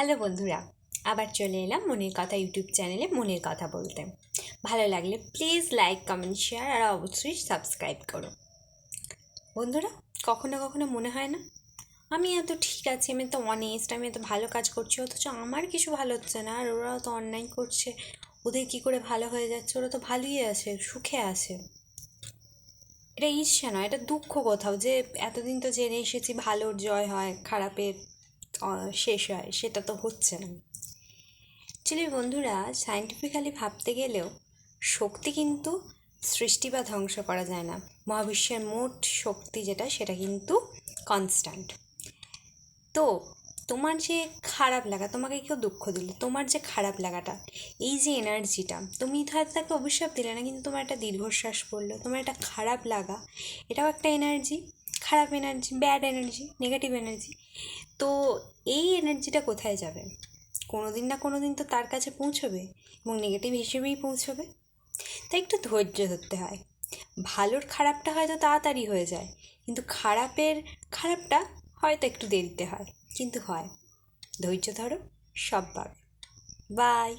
Hello বন্ধুরা, আবার চলে এলাম মনের কথা ইউটিউব চ্যানেলে মনের কথা বলতে। ভালো লাগলে প্লিজ লাইক, কমেন্ট, শেয়ার আর অবশ্যই সাবস্ক্রাইব করো। বন্ধুরা, কখনো কখনো মনে হয় না, আমি এত ঠিক আছি, আমি তো অনেস্ট আমি এত ভালো কাজ করছি, অথচ আমার কিছু ভালো হচ্ছে না, আর ওরাও তো অন্যায় করছে, ওদের কী করে ভালো হয়ে যাচ্ছে, ওরা তো ভালোই আছে, সুখে আছে। এটা ঈর্ষা নয়, এটা দুঃখ কোথাও যে এতদিন তো জেনে এসেছি ভালোর জয় হয়, খারাপের শেষ হয়, সেটা তো হচ্ছে না। অ্যাকচুয়ালি বন্ধুরা সায়েন্টিফিক্যালি ভাবতে গেলেও শক্তি কিন্তু সৃষ্টি বা ধ্বংস করা যায় না। মহাবিশ্বের মোট শক্তি যেটা, সেটা কিন্তু কনস্ট্যান্ট তো তোমার যে খারাপ লাগা, তোমাকে কেউ দুঃখ দিল, তোমার যে খারাপ লাগাটা, এই যে এনার্জিটা তুমি হয়তো তাকে অভিশাপ দিলে না, কিন্তু তোমার একটা দীর্ঘশ্বাস পড়ল, তোমার একটা খারাপ লাগা, এটাও একটা এনার্জি খারাপ energy bad energy negative energy তো এই এনার্জিটা কোথায় যাবে? কোনো দিন না কোনো দিন তো তার কাছে পৌঁছবে এবং নেগেটিভ হিসেবেই পৌঁছবে। তাই একটু ধৈর্য ধরতে হয়। ভালোর খারাপটা হয়তো তাড়াতাড়ি হয়ে যায়, কিন্তু খারাপের খারাপটা হয়তো একটু দেরিতে হয়, কিন্তু হয়। ধৈর্য ধরো, সব পাবে। বাই